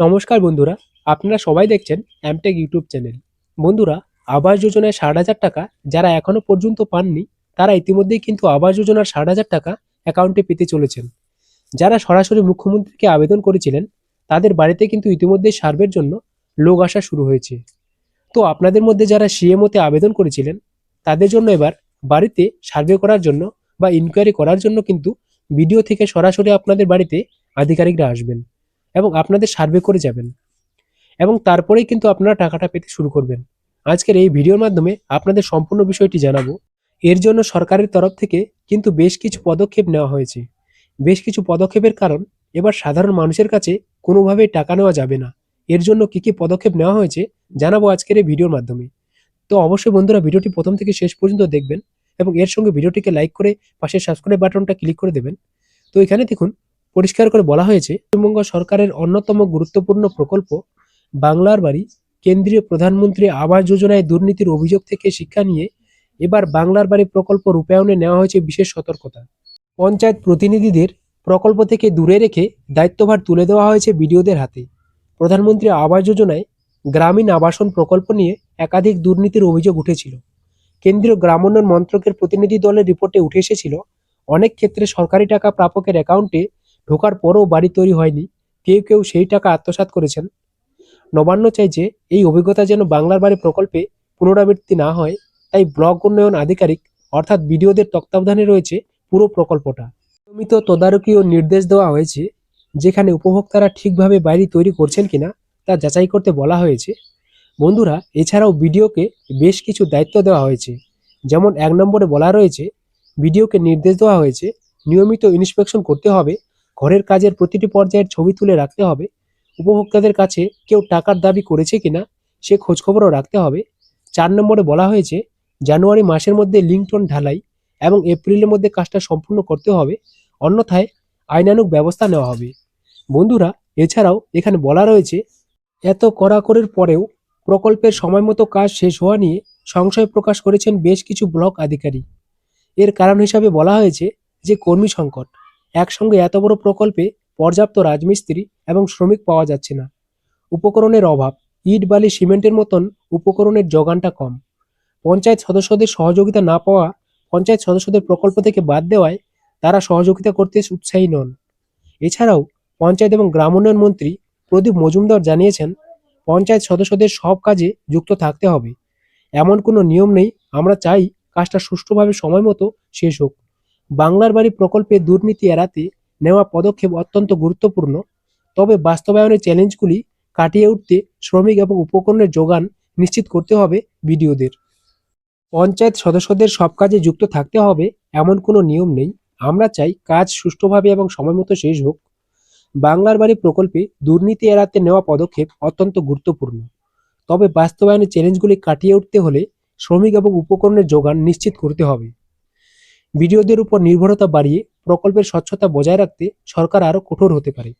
নমস্কার বন্ধুরা, আপনারা সবাই দেখছেন অ্যামটেক ইউটিউব চ্যানেল বন্ধুরা, আবাস যোজনায় ষাট হাজার টাকা যারা এখনও পর্যন্ত পাননি, তারা ইতিমধ্যেই কিন্তু আবাস যোজনার ষাট হাজার টাকা অ্যাকাউন্টে পেতে চলেছেন। যারা সরাসরি মুখ্যমন্ত্রীকে আবেদন করেছিলেন, তাদের বাড়িতে কিন্তু ইতিমধ্যেই সার্ভের জন্য লোক আসা শুরু হয়েছে। তো আপনাদের মধ্যে যারা সিএমওতে আবেদন করেছিলেন, তাদের জন্য এবার বাড়িতে সার্ভে করার জন্য বা ইনকোয়ারি করার জন্য কিন্তু ভিডিও থেকে সরাসরি আপনাদের বাড়িতে আধিকারিকরা আসবেন। এবং আপনাদের সার্ভে করে যাবেন। এবং তারপরেই কিন্তু আপনারা টাকাটা পেতে শুরু করবেন। আজকের এই ভিডিওর মাধ্যমে আপনাদের সম্পূর্ণ বিষয়টি জানাব। এর জন্য সরকারের তরফ থেকে কিন্তু বেশ কিছু পদক্ষেপ নেওয়া হয়েছে। বেশ কিছু পদক্ষেপের কারণ, এবার সাধারণ মানুষের কাছে কোনোভাবেই টাকা নেওয়া যাবে না। এর জন্য কি কি পদক্ষেপ নেওয়া হয়েছে জানাব আজকের এই ভিডিওর মাধ্যমে। তো অবশ্যই বন্ধুরা ভিডিওটি প্রথম থেকে শেষ পর্যন্ত দেখবেন এবং এর সঙ্গে ভিডিওটিকে লাইক করে পাশে সাবস্ক্রাইব বাটনটা ক্লিক করে দেবেন। তো এখানে দেখুন পরিষ্কার করে বলা হয়েছে, পশ্চিমবঙ্গ সরকারের অন্যতম গুরুত্বপূর্ণ প্রকল্প বাংলার বাড়ি, কেন্দ্রীয় প্রধানমন্ত্রী আবাস যোজনায় দুর্নীতির অভিযোগ থেকে শিক্ষা নিয়ে এবার বাংলার বাড়ি প্রকল্প রূপায়ণে নেওয়া হয়েছে বিশেষ সতর্কতা। পঞ্চায়েত প্রতিনিধিদের প্রকল্প থেকে দূরে রেখে দায়িত্বভার তুলে দেওয়া হয়েছে বিডিওদের হাতে। প্রধানমন্ত্রী আবাস যোজনায় গ্রামীণ আবাসন প্রকল্প নিয়ে একাধিক দুর্নীতির অভিযোগ উঠেছিল। কেন্দ্রীয় গ্রামোন্নয়ন মন্ত্রকের প্রতিনিধি দলের রিপোর্টে উঠে এসেছিল, অনেক ক্ষেত্রে সরকারি টাকা প্রাপকের অ্যাকাউন্টে ঢোকার পরও বাড়ি তৈরি হয়নি। কেউ কেউ সেই টাকা আত্মসাৎ করেছেন। নবান্ন চাইছে এই অভিজ্ঞতা যেন বাংলার বাড়ি প্রকল্পে পুনরাবৃত্তি না হয়, তাই ব্লক উন্নয়ন আধিকারিক অর্থাৎ বিডিওদের তত্ত্বাবধানে রয়েছে পুরো প্রকল্পটা। নিয়মিত তদারকি ও নির্দেশ দেওয়া হয়েছে, যেখানে উপভোক্তারা ঠিকভাবে বাড়ি তৈরি করছেন কিনা তা যাচাই করতে বলা হয়েছে। বন্ধুরা, এছাড়াও বিডিওকে বেশ কিছু দায়িত্ব দেওয়া হয়েছে। যেমন এক নম্বরে বলা রয়েছে, বিডিওকে নির্দেশ দেওয়া হয়েছে, নিয়মিত ইন্সপেকশন করতে হবে ঘরের কাজের প্রতিটি পর্যায়ের ছবি তুলে রাখতে হবে। উপভোক্তাদের কাছে কেউ টাকার দাবি করেছে কিনা, সে খোঁজখবরও রাখতে হবে। চার নম্বরে বলা হয়েছে, জানুয়ারি মাসের মধ্যে লিঙ্কটন ঢালাই এবং এপ্রিলের মধ্যে কাজটা সম্পূর্ণ করতে হবে। অন্যথায় আইনানুগ ব্যবস্থা নেওয়া হবে। বন্ধুরা, এছাড়াও এখানে বলা রয়েছে, এত কড়াকড়ির পরেও প্রকল্পের সময়মতো কাজ শেষ হওয়া নিয়ে সংশয় প্রকাশ করেছেন বেশ কিছু ব্লক আধিকারিক। এর কারণ হিসাবে বলা হয়েছে যে, কর্মী সংকট। একসঙ্গে এত বড় প্রকল্পে পর্যাপ্ত রাজমিস্ত্রি এবং শ্রমিক পাওয়া যাচ্ছে না। উপকরণের অভাব, ইট, বালি, সিমেন্টের মতন উপকরণের যোগানটা কম। পঞ্চায়েত সদস্যদের সহযোগিতা না পাওয়া, পঞ্চায়েত সদস্যদের প্রকল্প থেকে বাদ দেওয়ায় তারা সহযোগিতা করতে উৎসাহী নন। এছাড়াও পঞ্চায়েত এবং গ্রাম উন্নয়ন মন্ত্রী প্রদীপ মজুমদার জানিয়েছেন, পঞ্চায়েত সদস্যদের সব কাজে যুক্ত থাকতে হবে। এমন কোনো নিয়ম নেই, আমরা চাই কাজটা সুষ্ঠুভাবে সময় মতো শেষ হোক। বাংলার বাড়ি প্রকল্পে দুর্নীতি এড়াতে নেওয়া পদক্ষেপ অত্যন্ত গুরুত্বপূর্ণ। তবে বাস্তবায়নের চ্যালেঞ্জগুলি কাটিয়ে উঠতে শ্রমিক এবং উপকরণের যোগান নিশ্চিত করতে হবে বিডিওদের। পঞ্চায়েত সদস্যদের সব কাজে যুক্ত থাকতে হবে এমন কোনো নিয়ম নেই। আমরা চাই কাজ সুষ্ঠুভাবে এবং সময়মতো শেষ হোক। বাংলার বাড়ি প্রকল্পে দুর্নীতি এড়াতে নেওয়া পদক্ষেপ অত্যন্ত গুরুত্বপূর্ণ। তবে বাস্তবায়নের চ্যালেঞ্জগুলি কাটিয়ে উঠতে হলে শ্রমিক এবং উপকরণের যোগান নিশ্চিত করতে হবে। বিডিওদের উপর নির্ভরতা বাড়িয়ে প্রকল্পের স্বচ্ছতা বজায় রাখতে সরকার আরও কঠোর হতে পারে।